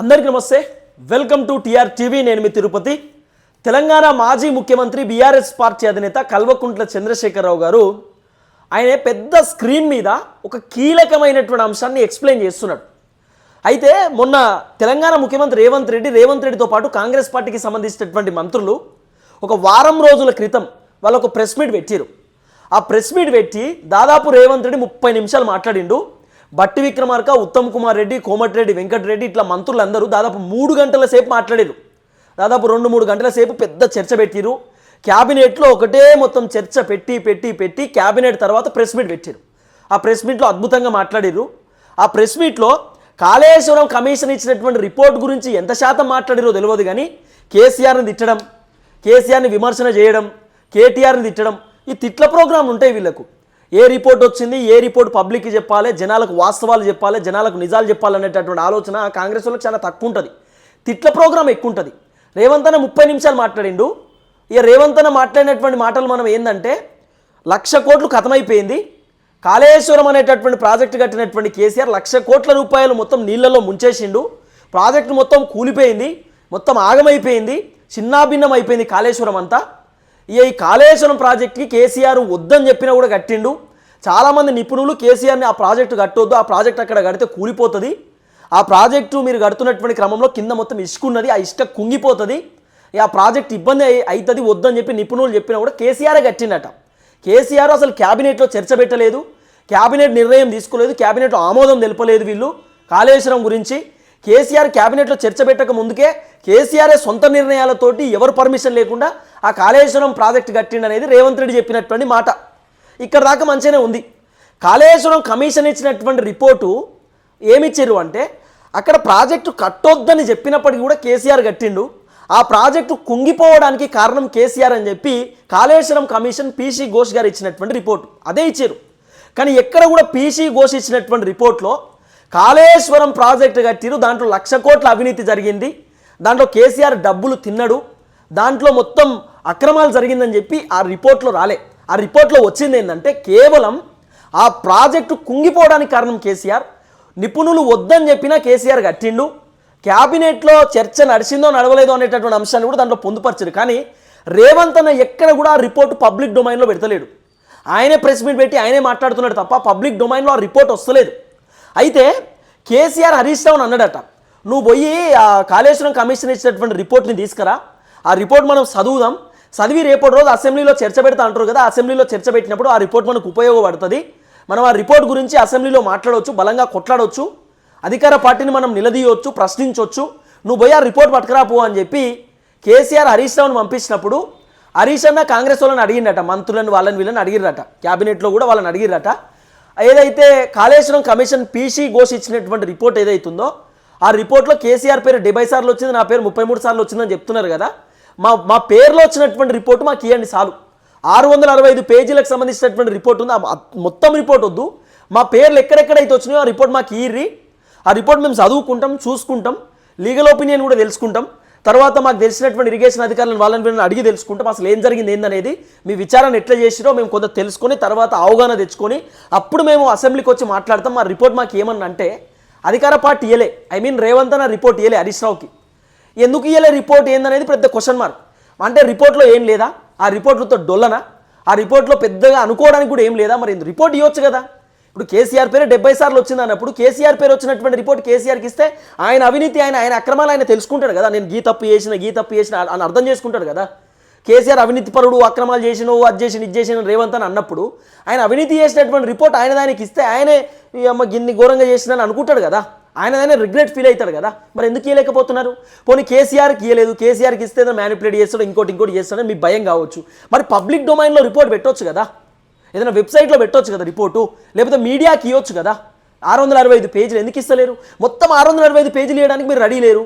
అందరికీ నమస్తే. Welcome to TR TV. నేను మీ తిరుపతి. తెలంగాణ మాజీ ముఖ్యమంత్రి బీఆర్ఎస్ పార్టీ అధినేత కల్వకుంట్ల చంద్రశేఖరరావు గారు ఆయన పెద్ద స్క్రీన్ మీద ఒక కీలకమైనటువంటి అంశాన్ని ఎక్స్ప్లెయిన్ చేస్తున్నాడు. అయితే మొన్న తెలంగాణ ముఖ్యమంత్రి రేవంత్ రెడ్డి రేవంత్ రెడ్డితో పాటు కాంగ్రెస్ పార్టీకి సంబంధించినటువంటి మంత్రులు ఒక వారం రోజుల క్రితం వాళ్ళు ఒక ప్రెస్ మీట్ పెట్టారు. ఆ ప్రెస్ మీట్ పెట్టి దాదాపు రేవంత్ రెడ్డి ముప్పై నిమిషాలు మాట్లాడిండు. బట్టి విక్రమార్క ఉత్తమ్ కుమార్ రెడ్డి కోమటిరెడ్డి వెంకటరెడ్డి ఇట్లా మంత్రులందరూ దాదాపు మూడు గంటల సేపు మాట్లాడారు దాదాపు రెండు మూడు గంటల సేపు పెద్ద చర్చ పెట్టిరు క్యాబినెట్లో ఒకటే మొత్తం చర్చ పెట్టి పెట్టి పెట్టి క్యాబినెట్ తర్వాత ప్రెస్ మీట్ పెట్టారు ఆ ప్రెస్ మీట్లో అద్భుతంగా మాట్లాడారు ఆ ప్రెస్ మీట్లో కాళేశ్వరం కమిషన్ ఇచ్చినటువంటి రిపోర్ట్ గురించి ఎంత శాతం మాట్లాడారో తెలియదు కానీ కేసీఆర్ని తిట్టడం కేసీఆర్ని విమర్శన చేయడం కేటీఆర్ని తిట్టడం ఈ తిట్ల ప్రోగ్రాం ఉంటాయి వీళ్ళకు. ఏ రిపోర్ట్ వచ్చింది ఏ రిపోర్ట్ పబ్లిక్కి చెప్పాలి జనాలకు వాస్తవాలు చెప్పాలి జనాలకు నిజాలు చెప్పాలనేటటువంటి ఆలోచన కాంగ్రెస్ వాళ్ళకి చాలా తక్కువ ఉంటుంది. తిట్ల ప్రోగ్రాం ఎక్కువ ఉంటుంది. రేవంత్ అన్న ముప్పై నిమిషాలు మాట్లాడిండు. ఇక రేవంత్ అన్న మాట్లాడినటువంటి మాటలు మనం ఏంటంటే లక్ష కోట్లు కథమైపోయింది. కాళేశ్వరం అనేటటువంటి ప్రాజెక్టు కట్టినటువంటి కేసీఆర్ లక్ష కోట్ల రూపాయలు మొత్తం నీళ్ళలో ముంచేసిండు. ప్రాజెక్టు మొత్తం కూలిపోయింది మొత్తం ఆగమైపోయింది చిన్నాభిన్నం అయిపోయింది కాళేశ్వరం అంతా. ఇక ఈ కాళేశ్వరం ప్రాజెక్ట్కి కేసీఆర్ వద్దని చెప్పినా కూడా కట్టిండు. చాలామంది నిపుణులు కేసీఆర్ని ఆ ప్రాజెక్టు కట్టొద్దు ఆ ప్రాజెక్ట్ అక్కడ కడితే కూలిపోతుంది. ఆ ప్రాజెక్టు మీరు కడుతున్నటువంటి క్రమంలో కింద మొత్తం ఇసుక ఉన్నది ఆ ఇసుక కుంగిపోతుంది. ఆ ప్రాజెక్ట్ ఇబ్బంది అయి- అవుతుంది వద్దని చెప్పి నిపుణులు చెప్పినా కూడా కేసీఆరే కట్టిండట. కేసీఆర్ అసలు క్యాబినెట్లో చర్చ పెట్టలేదు క్యాబినెట్ నిర్ణయం తీసుకోలేదు క్యాబినెట్లో ఆమోదం తెలపలేదు వీళ్ళు కాళేశ్వరం గురించి. కేసీఆర్ క్యాబినెట్లో చర్చ పెట్టక ముందుకే కేసీఆర్ సొంత నిర్ణయాలతోటి ఎవరు పర్మిషన్ లేకుండా ఆ కాళేశ్వరం ప్రాజెక్ట్ కట్టిండనేది రేవంత్ రెడ్డి చెప్పినటువంటి మాట. ఇక్కడ దాకా మంచిగానే ఉంది. కాళేశ్వరం కమిషన్ ఇచ్చినటువంటి రిపోర్టు ఏమిచ్చారు అంటే అక్కడ ప్రాజెక్టు కట్టొద్దని చెప్పినప్పటికీ కూడా కేసీఆర్ కట్టిండు. ఆ ప్రాజెక్టు కుంగిపోవడానికి కారణం కేసీఆర్ అని చెప్పి కాళేశ్వరం కమిషన్ పీసీ ఘోష్ గారు ఇచ్చినటువంటి రిపోర్ట్. అదే ఇచ్చారు కానీ ఎక్కడ కూడా పీసీ ఘోష్ ఇచ్చినటువంటి రిపోర్ట్లో కాళేశ్వరం ప్రాజెక్టు కట్టిరు దాంట్లో లక్ష కోట్ల అవినీతి జరిగింది. దాంట్లో కేసీఆర్ డబ్బులు తిన్నడు. దాంట్లో మొత్తం అక్రమాలు జరిగిందని చెప్పి ఆ రిపోర్ట్లో రాలే. ఆ రిపోర్ట్లో వచ్చింది ఏంటంటే కేవలం ఆ ప్రాజెక్టు కుంగిపోవడానికి కారణం కేసీఆర్ నిపుణులు వద్దని చెప్పినా కేసీఆర్ కట్టిండు క్యాబినెట్లో చర్చ నడిచిందో నడవలేదో అనేటటువంటి అంశాన్ని కూడా దాంట్లో పొందుపరిచారు. కానీ రేవంత్ అన్న ఎక్కడ కూడా ఆ రిపోర్ట్ పబ్లిక్ డొమైన్లో పెడతలేడు. ఆయనే ప్రెస్ మీట్ పెట్టి ఆయనే మాట్లాడుతున్నాడు తప్ప పబ్లిక్ డొమైన్లో ఆ రిపోర్ట్ వస్తలేదు. అయితే కేసీఆర్ హరీష్ రావుని అన్నాడట నువ్వు పోయి ఆ కాళేశ్వరం కమిషన్ ఇచ్చినటువంటి రిపోర్ట్ని తీసుకురా ఆ రిపోర్ట్ మనం చదువుదాం చదివి రేపటి రోజు అసెంబ్లీలో చర్చ పెడతా అంటారు కదా అసెంబ్లీలో చర్చ పెట్టినప్పుడు ఆ రిపోర్ట్ మనకు ఉపయోగపడుతుంది. మనం ఆ రిపోర్ట్ గురించి అసెంబ్లీలో మాట్లాడవచ్చు బలంగా కొట్లాడవచ్చు అధికార పార్టీని మనం నిలదీయవచ్చు ప్రశ్నించవచ్చు. నువ్వు పోయి ఆ రిపోర్ట్ పట్టుకురా పో అని చెప్పి కేసీఆర్ హరీష్ రావును పంపించినప్పుడు హరీష్ అన్న కాంగ్రెస్ వాళ్ళని అడిగిండట మంత్రులను వాళ్ళని వీళ్ళని అడిగిరట క్యాబినెట్లో కూడా వాళ్ళని అడిగిరట ఏదైతే కాళేశ్వరం కమిషన్ పీసీ ఘోష్ ఇచ్చినటువంటి రిపోర్ట్ ఏదైతుందో ఆ రిపోర్ట్లో కేసీఆర్ పేరు డెబ్బై సార్లు వచ్చింది నా పేరు ముప్పై మూడు సార్లు వచ్చిందని చెప్తున్నారు కదా. మా మా పేరులో వచ్చినటువంటి రిపోర్ట్ మాకు ఇవ్వండి చాలు. ఆరు వందల అరవై ఐదు పేజీలకు సంబంధించినటువంటి రిపోర్ట్ ఉంది. ఆ మొత్తం రిపోర్ట్ వద్దు. మా పేర్లు ఎక్కడెక్కడైతే వచ్చినాయో ఆ రిపోర్ట్ మాకు ఇయ్యి ఆ రిపోర్ట్ మేము చదువుకుంటాం చూసుకుంటాం లీగల్ ఒపీనియన్ కూడా తెలుసుకుంటాం. తర్వాత మాకు తెలిసినటువంటి ఇరిగేషన్ అధికారులను వాళ్ళని వీళ్ళని అడిగి తెలుసుకుంటాం. అసలు ఏం జరిగింది ఏందనేది మీ విచారణ ఎట్లా చేసిరో మేము కొంత తెలుసుకొని తర్వాత అవగాహన తెచ్చుకొని అప్పుడు మేము అసెంబ్లీకి వచ్చి మాట్లాడతాం. మా రిపోర్ట్ మాకు ఏమన్నా అంటే అధికార పార్టీ ఇయలే ఐ మీన్ రేవంత్ అన్న రిపోర్ట్ ఇయలే హరీష్ రావుకి. ఎందుకు ఇయ్యలే రిపోర్ట్ ఏందనేది పెద్ద క్వశ్చన్ మార్క్ అంటే రిపోర్ట్లో ఏం లేదా? ఆ రిపోర్ట్లతో డొల్లనా? ఆ రిపోర్ట్లో పెద్దగా అనుకోవడానికి కూడా ఏం లేదా? మరి రిపోర్ట్ ఇవ్వచ్చు కదా. ఇప్పుడు కేసీఆర్ పేరు డెబ్బై సార్లు వచ్చింది అన్నప్పుడు కేసీఆర్ పేరు వచ్చినటువంటి రిపోర్ట్ కేసీఆర్కి ఇస్తే ఆయన అవినీతి ఆయన ఆయన అక్రమాలు ఆయన తెలుసుకుంటాడు కదా. నేను గీ తప్పు చేసిన గీ తప్పు చేసిన అని అర్థం చేసుకుంటాడు కదా. కేసీఆర్ అవినీతి పరుడు అక్రమాలు చేసినో అది చేసిన ఇది చేసిన రేవంత్ అని అన్నప్పుడు ఆయన అవినీతి చేసినటువంటి రిపోర్ట్ ఆయన దానికి ఇస్తే ఆయనే ఈ అమ్మ గిన్ని ఘోరంగా చేసిన అని అనుకుంటాడు కదా. ఆయన దాన్ని రిగ్రెట్ ఫీల్ అవుతాడు కదా. మరి ఎందుకు ఇవ్వలేకపోతున్నారు పోనీ కేసీఆర్కి ఇవ్వలేదు కేసీఆర్కి ఇస్తే మ్యానిపులేట్ చేస్తాడు ఇంకోటి ఇంకోటి చేస్తాడని మీ భయం కావచ్చు. మరి పబ్లిక్ డొమైన్లో రిపోర్ట్ పెట్టొచ్చు కదా. ఏదైనా వెబ్సైట్లో పెట్టొచ్చు కదా రిపోర్టు లేకపోతే మీడియాకి ఇవ్వచ్చు కదా. ఆరు వందల అరవై ఐదు పేజీలు ఎందుకు ఇస్తలేరు? మొత్తం ఆరు వందల అరవై ఐదు పేజీలు ఇవ్వడానికి మీరు రెడీ లేరు.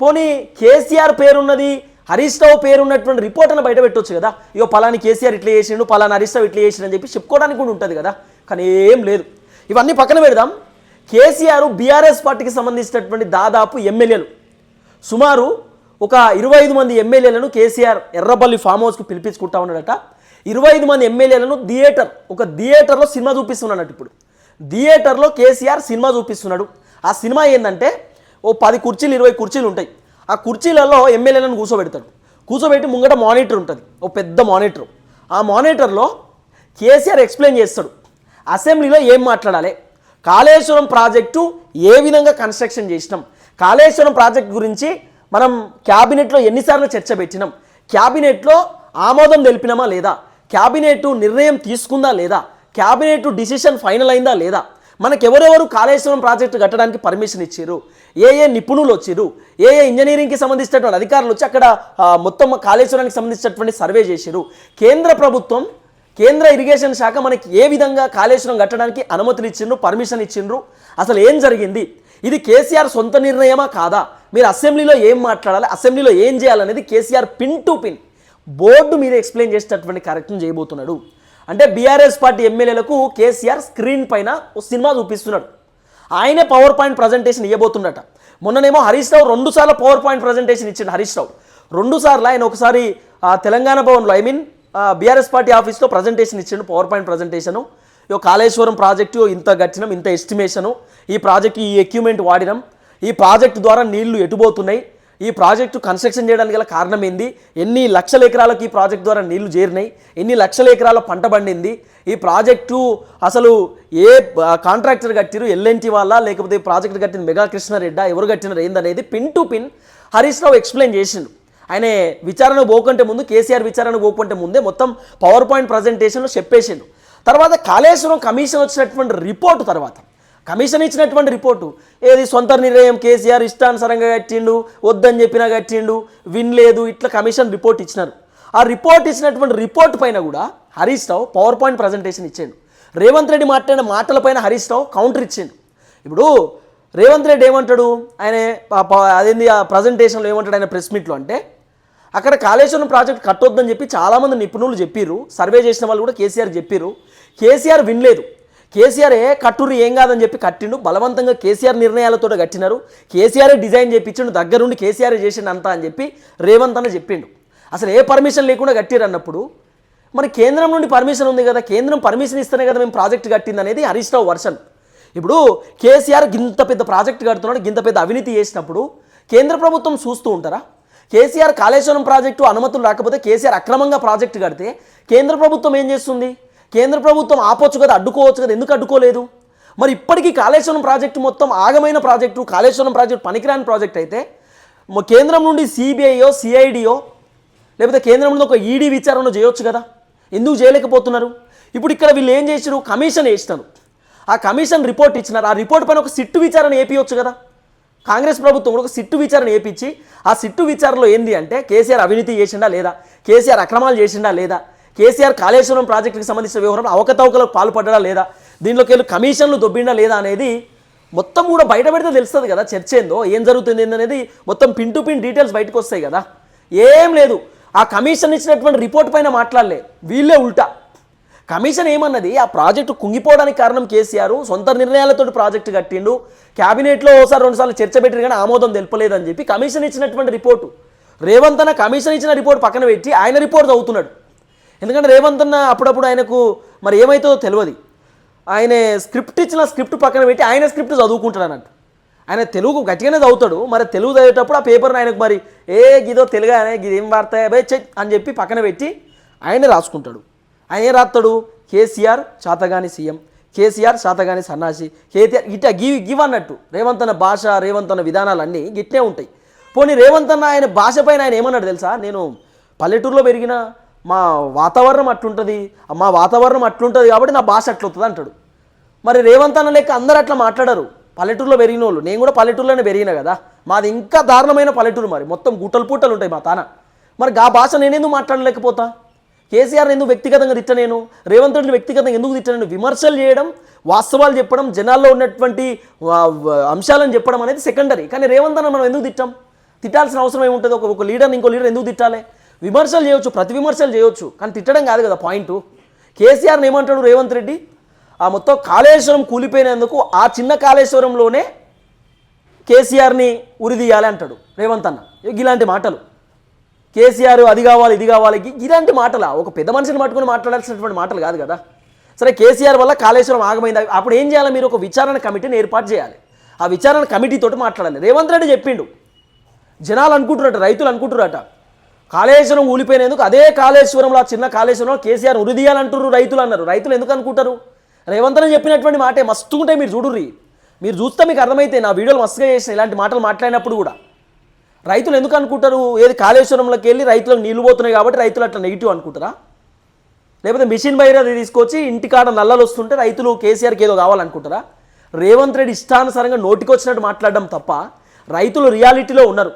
పోనీ కేసీఆర్ పేరున్నది హరీష్ రావు పేరు ఉన్నటువంటి రిపోర్ట్ అని బయట పెట్టొచ్చు కదా. ఇగో పలాని కేసీఆర్ ఇట్లా చేసిండు పలానా హరీష్ రావు ఇట్లా చేసిండు అని చెప్పి చెప్పుకోవడానికి కూడా ఉంటుంది కదా. కానీ ఏం లేదు. ఇవన్నీ పక్కన పెడదాం. కేసీఆర్ బీఆర్ఎస్ పార్టీకి సంబంధించినటువంటి దాదాపు ఎమ్మెల్యేలు. సుమారు ఒక ఇరవై ఐదు మంది ఎమ్మెల్యేలను కేసీఆర్ ఎర్రబల్లి ఫామ్ హౌస్కి పిలిపించుకుంటా ఉన్నాడట. ఇరవై ఐదు మంది ఎమ్మెల్యేలను థియేటర్ ఒక థియేటర్లో సినిమా చూపిస్తున్నాడట ఇప్పుడు. థియేటర్లో కేసీఆర్ సినిమా చూపిస్తున్నాడు. ఆ సినిమా ఏంటంటే ఓ పది కుర్చీలు ఇరవై కుర్చీలు ఉంటాయి. ఆ కుర్చీలలో ఎమ్మెల్యేలను కూర్చోబెడతాడు. కూర్చోబెట్టి ముంగట మానిటర్ ఉంటుంది ఓ పెద్ద మానిటర్. ఆ మానిటర్లో కేసీఆర్ ఎక్స్ప్లెయిన్ చేస్తాడు. అసెంబ్లీలో ఏం మాట్లాడాలి? కాళేశ్వరం ప్రాజెక్టు ఏ విధంగా కన్స్ట్రక్షన్ చేసినాం? కాళేశ్వరం ప్రాజెక్ట్ గురించి మనం క్యాబినెట్లో ఎన్నిసార్లు చర్చ పెట్టినాం. క్యాబినెట్లో ఆమోదం తెలిపినామా లేదా? క్యాబినెట్ నిర్ణయం తీసుకుందా లేదా? క్యాబినెట్ డిసిషన్ ఫైనల్ అయిందా లేదా? మనకెవరెవరు కాళేశ్వరం ప్రాజెక్టు కట్టడానికి పర్మిషన్ ఇచ్చారు ఏ ఏ నిపుణులు వచ్చారు ఏ ఏ ఇంజనీరింగ్కి సంబంధించినటువంటి అధికారులు వచ్చి అక్కడ మొత్తం కాళేశ్వరానికి సంబంధించినటువంటి సర్వే చేశారు కేంద్ర ప్రభుత్వం కేంద్ర ఇరిగేషన్ శాఖ మనకి ఏ విధంగా కాళేశ్వరం కట్టడానికి అనుమతులు ఇచ్చిండ్రు పర్మిషన్ ఇచ్చిండ్రు? అసలు ఏం జరిగింది? ఇది కేసీఆర్ సొంత నిర్ణయమా కాదా? మీరు అసెంబ్లీలో ఏం మాట్లాడాలి అసెంబ్లీలో ఏం చేయాలనేది KCR pin to pin board మీద ఎక్స్ప్లెయిన్ చేసేటటువంటి కార్యక్రమం చేయబోతున్నాడు. అంటే బీఆర్ఎస్ పార్టీ ఎమ్మెల్యేలకు కేసీఆర్ స్క్రీన్ పైన ఓ సినిమా చూపిస్తున్నాడు. ఆయనే పవర్ పాయింట్ ప్రజెంటేషన్ ఇవ్వబోతున్నట మొన్ననేమో హరీష్ రావు రెండుసార్లు పవర్ పాయింట్ ప్రజెంటేషన్ ఇచ్చిండు హరీష్ రావు. రెండు సార్లు ఆయన ఒకసారి తెలంగాణ భవన్లో ఐ మీన్ బీఆర్ఎస్ పార్టీ ఆఫీస్లో ప్రజెంటేషన్ ఇచ్చిండు పవర్ పాయింట్ ప్రజెంటేషను ఇక కాళేశ్వరం ప్రాజెక్టు ఇంత గట్టినం ఇంత ఎస్టిమేషను ఈ ప్రాజెక్టు ఈ ఎక్విప్మెంట్ వాడినాం. ఈ ప్రాజెక్టు ద్వారా నీళ్ళు ఎటుపోతున్నాయి? ఈ ప్రాజెక్టు కన్స్ట్రక్షన్ చేయడానికి గల కారణం ఏంది? ఎన్ని లక్షల ఎకరాలకు ఈ ప్రాజెక్ట్ ద్వారా నీళ్ళు చేరినాయి? ఎన్ని లక్షల ఎకరాల పంట పండింది? ఈ ప్రాజెక్టు అసలు ఏ కాంట్రాక్టర్ కట్టిరు? ఎల్ఎన్టీ వాళ్ళ? లేకపోతే ఈ ప్రాజెక్ట్ కట్టిన మెగా కృష్ణారెడ్డా ఎవరు కట్టినారు? ఏందనేది pin to pin Harish Rao explain చేసిండు. ఆయన విచారణ పోకంటే ముందు కేసీఆర్ విచారణ పోకుంటే ముందే మొత్తం పవర్ పాయింట్ ప్రజెంటేషన్లో చెప్పేసిండు. తర్వాత కాళేశ్వరం కమిషన్ వచ్చినటువంటి రిపోర్టు తర్వాత. కమిషన్ ఇచ్చినటువంటి రిపోర్టు. ఏది సొంత నిర్ణయం కేసీఆర్ ఇష్టానుసారంగా కట్టిండు వద్దని చెప్పినా కట్టిండు వినలేదు ఇట్లా కమిషన్ రిపోర్ట్ ఇచ్చినారు. ఆ రిపోర్ట్ ఇచ్చినటువంటి రిపోర్ట్ పైన కూడా Harish Rao power point presentation ఇచ్చాడు. రేవంత్ రెడ్డి మాట్లాడిన మాటలపైన హరీష్ రావు కౌంటర్ ఇచ్చిండు. ఇప్పుడు రేవంత్ రెడ్డి ఏమంటాడు? ఆయన అదేంది ఆ ప్రజెంటేషన్లో ఏమంటాడు ఆయన ప్రెస్ మీట్లో అంటే అక్కడ కాళేశ్వరం ప్రాజెక్ట్ కట్టొద్దని చెప్పి చాలామంది నిపుణులు చెప్పిర్రు. సర్వే చేసిన వాళ్ళు కూడా కేసీఆర్ చెప్పిర్రు. కేసీఆర్ వినలేదు. కేసీఆర్ ఏ కట్టురు ఏం కాదని చెప్పి కట్టిండు. బలవంతంగా కేసీఆర్ నిర్ణయాలతో కట్టినారు. కేసీఆర్ డిజైన్ చేయించిండు దగ్గరుండి కేసీఆర్ చేసిండు అంతా అని చెప్పి రేవంత్ అన్న చెప్పిండు. అసలు ఏ పర్మిషన్ లేకుండా కట్టిరు అన్నప్పుడు మరి కేంద్రం నుండి పర్మిషన్ ఉంది కదా కేంద్రం పర్మిషన్ ఇస్తేనే కదా మేము ప్రాజెక్ట్ కట్టింది అనేది హరీష్ రావు వర్షన్. ఇప్పుడు కేసీఆర్ గింత పెద్ద ప్రాజెక్ట్ కడుతున్నాడు గింత పెద్ద అవినీతి చేసినప్పుడు కేంద్ర ప్రభుత్వం చూస్తూ ఉంటారా? కేసీఆర్ కాళేశ్వరం ప్రాజెక్టు అనుమతులు రాకపోతే కేసీఆర్ అక్రమంగా ప్రాజెక్టు కడితే కేంద్ర ప్రభుత్వం ఏం చేస్తుంది? కేంద్ర ప్రభుత్వం ఆపొచ్చు కదా అడ్డుకోవచ్చు కదా ఎందుకు అడ్డుకోలేదు? మరి ఇప్పటికీ కాళేశ్వరం ప్రాజెక్టు మొత్తం ఆగమైన ప్రాజెక్టు కాళేశ్వరం ప్రాజెక్టు పనికిరాని ప్రాజెక్ట్ అయితే కేంద్రం నుండి సిబిఐయో సిఐడియో లేకపోతే కేంద్రం నుండి ఒక ఈడీ విచారణ చేయొచ్చు కదా? ఎందుకు చేయలేకపోతున్నారు? ఇప్పుడు ఇక్కడ వీళ్ళు ఏం చేసారు కమిషన్ వేసినారు. ఆ కమిషన్ రిపోర్ట్ ఇచ్చినారు. ఆ రిపోర్ట్ పైన ఒక సిట్టు విచారణ ఏపీయొచ్చు కదా? కాంగ్రెస్ ప్రభుత్వం కూడా ఒక సిట్టు విచారణ ఏపించి ఆ సిట్టు విచారణలో ఏంది అంటే కేసీఆర్ అవినీతి చేసిండా లేదా? కేసీఆర్ అక్రమాలు చేసిండా లేదా? కేసీఆర్ కాళేశ్వరం ప్రాజెక్టుకి సంబంధించిన వ్యవహారం అవకతవకలకు పాల్పడ్డా లేదా? దీనిలోకి వెళ్ళి కమిషన్లు దొబ్బిండా లేదా అనేది మొత్తం కూడా బయట పెడితే తెలుస్తుంది కదా చర్చ ఏందో ఏం జరుగుతుంది ఏందనేది మొత్తం పిన్ టు పిన్ డీటెయిల్స్ బయటకు వస్తాయి కదా. ఏం లేదు. ఆ కమిషన్ ఇచ్చినటువంటి రిపోర్ట్ పైన మాట్లాడలే. వీళ్ళే ఉల్టా. కమిషన్ ఏమన్నది? ఆ ప్రాజెక్టు కుంగిపోవడానికి కారణం కేసీఆర్. సొంత నిర్ణయాలతో ప్రాజెక్టు కట్టిండు. క్యాబినెట్లో ఒకసారి రెండుసార్లు చర్చ పెట్టిన కానీ ఆమోదం తెలపలేదని చెప్పి కమిషన్ ఇచ్చినటువంటి రిపోర్టు. రేవంత్ అన్న కమిషన్ ఇచ్చిన రిపోర్ట్ పక్కన పెట్టి ఆయన రిపోర్ట్ చదువుతున్నాడు. ఎందుకంటే రేవంత్ అన్న అప్పుడప్పుడు ఆయనకు మరి ఏమవుతుందో తెలియదు. ఆయన స్క్రిప్ట్ ఇచ్చిన స్క్రిప్ట్ పక్కన పెట్టి ఆయన స్క్రిప్ట్ చదువుకుంటాడు అన్నట్టు. ఆయన తెలుగు గట్టిగానే చదువుతాడు. మరి తెలుగు చదివేటప్పుడు ఆ పేపర్ని ఆయనకు మరి ఏ గిదో తెలుగు అనే గిది ఏం వార్త బే చెయ్ అని చెప్పి పక్కన పెట్టి ఆయనే రాసుకుంటాడు. ఆయన రాస్తాడు? కేసీఆర్ చాతగాని సీఎం. కేసీఆర్ శాతగాని సన్నాసి. కేటీఆర్ ఇట గివ్ గివ్ అన్నట్టు. రేవంత్ అన్న భాష రేవంత్ అన్న విధానాలన్నీ గిట్నే ఉంటాయి. పోనీ రేవంత్ అన్న ఆయన భాష పైన ఆయన ఏమన్నాడు తెలుసా? నేను పల్లెటూరులో పెరిగిన మా వాతావరణం అట్లుంటుంది. మా వాతావరణం అట్లుంటుంది కాబట్టి నా భాష అట్లుంటుంది అంటాడు. మరి రేవంత్ అన్న లెక్క అందరూ అట్లా మాట్లాడరు. పల్లెటూరులో పెరిగిన వాళ్ళు నేను కూడా పల్లెటూరులోనే పెరిగిన కదా. మాది ఇంకా దారుణమైన పల్లెటూరు మరి. మొత్తం గుట్టలు పూటలు ఉంటాయి మా తాన. మరి ఆ భాష నేనెందుకు మాట్లాడలేకపోతా? కేసీఆర్ ఎందుకు వ్యక్తిగతంగా తిట్టనేను రేవంత్ రెడ్డి వ్యక్తిగతంగా ఎందుకు తిట్టనేను విమర్శలు చేయడం వాస్తవాలు చెప్పడం జనాల్లో ఉన్నటువంటి అంశాలను చెప్పడం అనేది సెకండరీ కానీ రేవంత్ అన్న మనం ఎందుకు తిట్టాం? తిట్టాల్సిన అవసరం ఏముంటుంది? ఒక ఒక లీడర్ని ఇంకో లీడర్ ఎందుకు తిట్టాలి? విమర్శలు చేయొచ్చు ప్రతి విమర్శలు చేయొచ్చు కానీ తిట్టడం కాదు కదా పాయింట్ కేసీఆర్ని ఏమంటాడు రేవంత్ రెడ్డి? ఆ మొత్తం కాళేశ్వరం కూలిపోయినందుకు ఆ చిన్న కాళేశ్వరంలోనే కేసీఆర్ని ఉరిదీయాలి అంటాడు రేవంత్ అన్న. ఇలాంటి మాటలు. కేసీఆర్ అది కావాలి ఇది కావాలి. ఇలాంటి మాటలా? ఒక పెద్ద మనిషిని పట్టుకొని మాట్లాడాల్సినటువంటి మాటలు కాదు కదా? సరే కేసీఆర్ వల్ల కాళేశ్వరం ఆగమైంది. అప్పుడు ఏం చేయాలి మీరు? ఒక విచారణ కమిటీని ఏర్పాటు చేయాలి. ఆ విచారణ కమిటీతో మాట్లాడాలి. రేవంత్ రెడ్డి చెప్పిండు. జనాలు అనుకుంటున్నట్టు రైతులు అనుకుంటున్నట కాళేశ్వరం ఊలిపోయినందుకు అదే కాళేశ్వరంలో ఆ చిన్న కాళేశ్వరంలో కేసీఆర్ ఉరిదీయాలంటున్నారు రైతులు అన్నారు. రైతులు ఎందుకు అనుకుంటారు? రేవంత్ రెడ్డి చెప్పినటువంటి మాటే మస్తు ఉంటాయి మీరు చూడుర్రి. మీరు చూస్తే మీకు అర్థమైతే నా వీడియోలు మస్తుగా చేసిన ఇలాంటి మాటలు మాట్లాడినప్పుడు కూడా. రైతులు ఎందుకు అనుకుంటారు? ఏది కాళేశ్వరంలోకి వెళ్ళి రైతులకు నీళ్ళు పోతున్నాయి కాబట్టి రైతులు అట్లా నెగిటివ్ అనుకుంటారా? లేకపోతే మిషన్ బైర్ అది తీసుకొచ్చి ఇంటికాడ నల్లలు వస్తుంటే రైతులు కేసీఆర్కి ఏదో కావాలనుకుంటారా? రేవంత్ రెడ్డి ఇష్టానుసారంగా నోటికొచ్చినట్టు మాట్లాడడం తప్ప రైతులు రియాలిటీలో ఉన్నారు.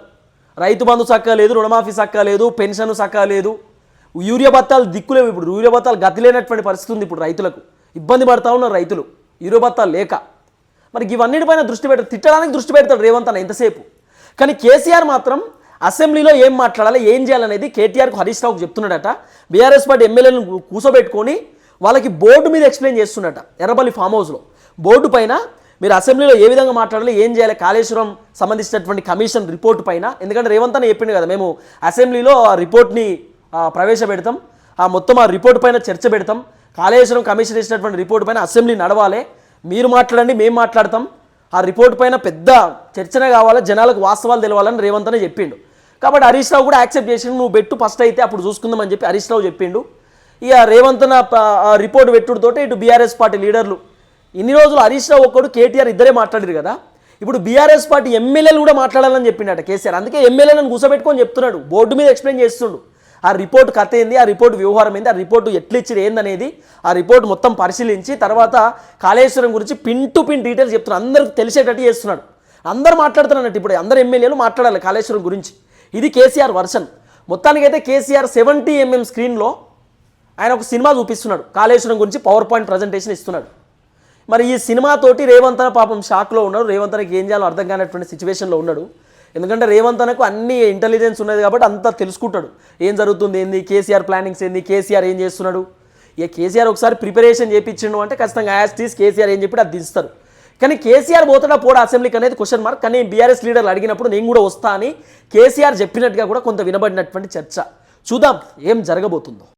రైతు బంధు సక్క లేదు రుణమాఫీ సక్క లేదు పెన్షన్ సక్క లేదు. యూరియా బత్తాలు దిక్కులేవు ఇప్పుడు. యూరియా బత్తాలు గతి లేనటువంటి పరిస్థితి ఉంది ఇప్పుడు రైతులకు. ఇబ్బంది పడతా ఉన్నారు రైతులు. యూరియా బత్తాలు లేక. మరి ఇవన్నిటిపైన దృష్టి పెడతారు తిట్టడానికి దృష్టి పెడతాడు రేవంత్ అన్న ఎంతసేపు కానీ కేసీఆర్ మాత్రం అసెంబ్లీలో ఏం మాట్లాడాలి ఏం చేయాలనేది కేటీఆర్కు హరీష్ రావుకు చెప్తున్నాడట. బీఆర్ఎస్ పార్టీ ఎమ్మెల్యేలను కూర్చోబెట్టుకొని వాళ్ళకి బోర్డు మీద ఎక్స్ప్లెయిన్ చేస్తున్నట ఎర్రబల్లి ఫామ్ హౌస్లో. బోర్డు పైన మీరు అసెంబ్లీలో ఏ విధంగా మాట్లాడాలి ఏం చేయాలి కాళేశ్వరం సంబంధించినటువంటి కమిషన్ రిపోర్ట్ పైన ఎందుకంటే రేవంత్ అని చెప్పిండు కదా మేము అసెంబ్లీలో ఆ రిపోర్ట్ని ప్రవేశపెడతాం ఆ మొత్తం ఆ రిపోర్ట్ పైన చర్చ పెడతాం కాళేశ్వరం కమిషన్ ఇచ్చినటువంటి రిపోర్ట్ పైన అసెంబ్లీ నడవాలి మీరు మాట్లాడండి మేము మాట్లాడతాం ఆ రిపోర్ట్ పైన పెద్ద చర్చనే కావాలి జనాలకు వాస్తవాలు తెలవాలని రేవంత్ అనే చెప్పిండు. కాబట్టి హరీష్ రావు కూడా యాక్సెప్ట్ చేసిండు నువ్వు బెట్టు ఫస్ట్ అయితే అప్పుడు చూసుకుందామని చెప్పి హరీష్ రావు చెప్పిండు. ఇక రేవంత్ ఆ రిపోర్ట్ పెట్టుడుతోటే ఇటు బీఆర్ఎస్ పార్టీ లీడర్లు. ఇన్ని రోజులు హరీష్ రావు ఒక్కడు కేటీఆర్ ఇద్దరే మాట్లాడారు కదా. ఇప్పుడు బీఆర్ఎస్ పార్టీ ఎమ్మెల్యేలు కూడా మాట్లాడాలని చెప్పిండట కేసీఆర్. అందుకే ఎమ్మెల్యేలను కూర్చోబెట్టుకొని చెప్తున్నాడు. బోర్డు మీద ఎక్స్ప్లెయిన్ చేస్తుండు. ఆ రిపోర్ట్ కథ ఏంది? ఆ రిపోర్ట్ వ్యవహారం ఏంది? ఆ రిపోర్ట్ ఎట్లా ఏందనేది ఆ రిపోర్ట్ మొత్తం పరిశీలించి తర్వాత కాళేశ్వరం గురించి పిన్ టు పిన్ డీటెయిల్స్ చెప్తున్నాడు అందరికి తెలిసేటట్టు చేస్తున్నాడు. అందరు మాట్లాడుతున్నట్టు ఇప్పుడు అందరు ఎమ్మెల్యేలు మాట్లాడాలి కాళేశ్వరం గురించి. ఇది కేసీఆర్ వర్షన్. మొత్తానికైతే కేసీఆర్ సెవెంటీ ఎంఎం స్క్రీన్లో ఆయన ఒక సినిమా చూపిస్తున్నాడు. కాళేశ్వరం గురించి పవర్ పాయింట్ ప్రజెంటేషన్ ఇస్తున్నాడు. మరి ఈ సినిమాతోటి రేవంత్ పాపం షాక్లో ఉన్నాడు. రేవంత్ ఏం చేయాలో అర్థం కానటువంటి సిచ్యువేషన్లో ఉన్నాడు. ఎందుకంటే రేవంత్ అనకు అన్ని ఇంటెలిజెన్స్ ఉన్నది కాబట్టి అంతా తెలుసుకుంటాడు. ఏం జరుగుతుంది ఏంది? కేసీఆర్ ప్లానింగ్స్ ఏంది? కేసీఆర్ ఏం చేస్తున్నాడు? ఇక కేసీఆర్ ఒకసారి ప్రిపరేషన్ చేయించిండు అంటే ఖచ్చితంగా యాజ్ టీస్ కేసీఆర్ ఏం చెప్పి అది దిస్తారు కానీ కేసీఆర్ పోతాడా పోడా అసెంబ్లీకి అనేది క్వశ్చన్ మార్క్ కానీ బీఆర్ఎస్ లీడర్లు అడిగినప్పుడు నేను కూడా వస్తా అని కేసీఆర్ చెప్పినట్టుగా కూడా కొంత వినబడినటువంటి చర్చ. చూద్దాం ఏం జరగబోతుందో.